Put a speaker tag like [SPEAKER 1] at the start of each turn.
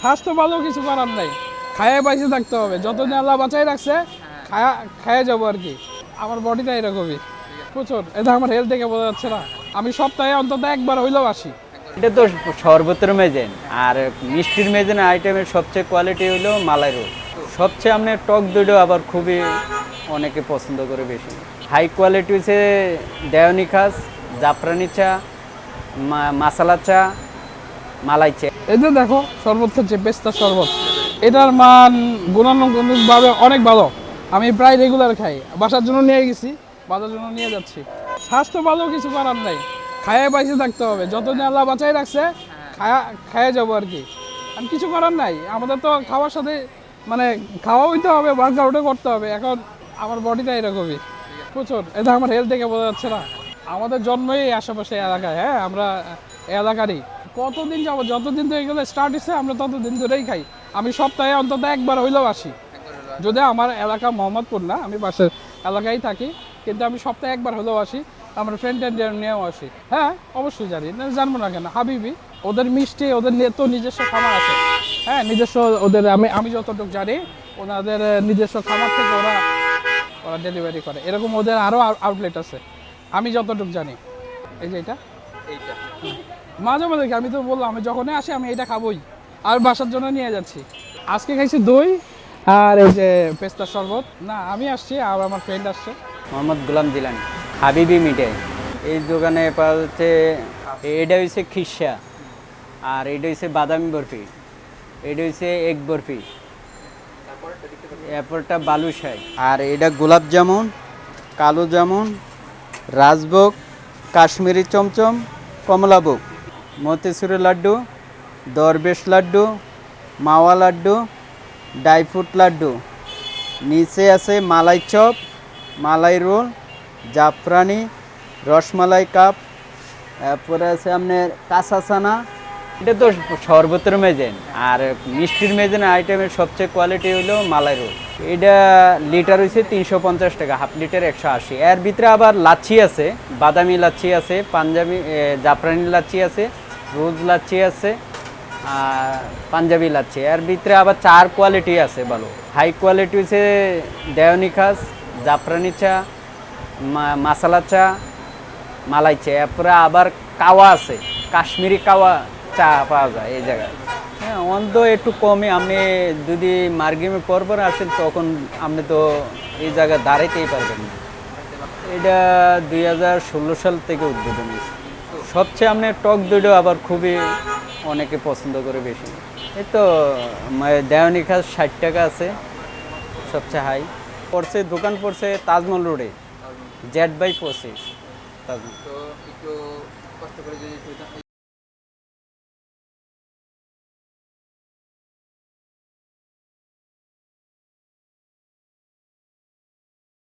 [SPEAKER 1] স্বাস্থ্য ভালো কিছু করার নাই। খায়া বাইসে থাকতে হবে। যতদিন আল্লাহ বাঁচাই রাখছে, খায়া খায়া যাব আর কি। আমার বডিটা এরকমই। প্রচুর। এটা আমার হেলথ দেখে বোঝা যাচ্ছে না। আমি সপ্তাহে অন্তত একবার হইলেও আসি।
[SPEAKER 2] এটা তো শরবতের মেজেন। আর মিষ্টির মেজেন আইটেমের সবচেয়ে কোয়ালিটি হলো মালাই রোল। সবচেয়ে আপনার টক দইটাও আবার খুবই অনেকে পছন্দ করে বেশি। হাই কোয়ালিটি হচ্ছে দেওয়ানি খাস, জাফরানি চা মাসালা চা মালাই চা
[SPEAKER 1] এই যে দেখো শরবত হচ্ছে পেস্তার শরবত। এটার মান গুণানুগণিকভাবে অনেক ভালো। আমি প্রায় রেগুলার খাই। বাসার জন্য নিয়ে গেছি বাজার জন্য নিয়ে যাচ্ছি। স্বাস্থ্য ভালো কিছু করার নাই। খায়া বাইসে থাকতে হবে। যতদিন আল্লাহ বাঁচাই রাখছে খায়া খায়া যাব আর কি। আর কিছু করার নাই। আমাদের তো খাওয়ার সাথে মানে খাওয়া হইতে হবে ওয়ার্কআউটও করতে হবে। এখন আমার বডিটা এরকমই। প্রচুর। এটা আমার হেলথ দেখে বোঝা যাচ্ছে না। আমাদের জন্মই আশেপাশে এলাকায় হ্যাঁ? আমরা এলাকারই। কতদিন যাব? যতদিন তো এগুলো স্টার্ট হচ্ছে আমরা ততদিন ধরেই খাই। আমি সপ্তাহে অন্তত একবার হইলেও আসি। যদি আমার এলাকা মোহাম্মদপুর না আমি বাসের এলাকায় থাকি কিন্তু আমি সপ্তাহে একবার হলেও আসি আমার ফ্রেন্ড ট্রেন্ড নিয়েও আসি। হ্যাঁ অবশ্যই জানি। না জানব না কেন? হাবিবি ওদের মিষ্টি ওদের তো নিজস্ব খামার আছে। হ্যাঁ নিজস্ব ওদের আমি আমি যতটুকু জানি ওনাদের নিজস্ব খামার থেকে ওরা ওরা ডেলিভারি করে। এরকম ওদের আরও আউটলেট আছে। আমি যতটুকু জানি। এই যে এটা। মাঝে মাঝে। আমি তো বললাম, আমি যখনই আসি, আমি এটা খাবোই। আর বাসার জন্য নিয়ে যাচ্ছি। আজকে খাইছি দই আর এই যে পেস্তার শরবত। না, আমি আসছি আর আমার ফ্রেন্ড আসছে।
[SPEAKER 2] মোহাম্মদ গুলাম জিলানি, হাবিবি মিঠাই এই দোকানে পাওয়া যাচ্ছে, এটা হচ্ছে খিসা আর এটা হচ্ছে বাদামি বরফি। এটা হচ্ছে এগ বরফি। এরপরটা বালুশাই আর এটা গোলাপ জামুন, কালো জামুন, রাজভোগ, কাশ্মীরি চমচম, কমলাভোগ। মতিচুরের লাড্ডু, দরবেশ লাড্ডু, মাওয়া লাড্ডু, ড্রাই ফ্রুট লাড্ডু। নিচে আছে মালাই চপ, মালাই রোল, জাফরানি, রসমালাই কাপ। তারপরে আছে আপনার কাঁচা চানা। এটা তো শরবতের মেজেন। আর মিষ্টির মেজেন আইটেমের সবচেয়ে কোয়ালিটি হলো মালাই রোল। এটা লিটার হচ্ছে তিনশো পঞ্চাশ টাকা, হাফ লিটার একশো আশি। এর ভিতরে আবার লাচ্ছি আছে, বাদামি লাচ্ছি আছে, পাঞ্জাবি জাফরানি লাচ্ছি আছে রোজ লাচ্ছি আছে, আর পাঞ্জাবি লাচ্ছি। এর ভিতরে আবার চার কোয়ালিটি আছে ভালো। হাই কোয়ালিটি হচ্ছে দেওয়ানি খাস, জাফরানি চা মাসালা চা, মালাই চা। এরপরে আবার কাওয়া আছে, কাশ্মীরি কাওয়া চা পাওয়া যায় এই জায়গায়। হ্যাঁ অন্ত একটু কমে আপনি যদি মার্গিমে পরপর আসেন, তখন আপনি তো এই জায়গায় দাঁড়াইতেই পারবেন না। এটা দুই হাজার ষোলো সাল থেকে উদ্বোধন হয়েছে। সবচেয়ে আপনার টক দইটাও আবার খুবই অনেকে পছন্দ করে বেশি। এই তো দেওয়ানি খাস ষাট টাকা আছে, সবচেয়ে হাই। পড়ছে, দোকান পড়ছে তাজমহল রোডে জ্যাট বাই পড়ছে তাজমহল।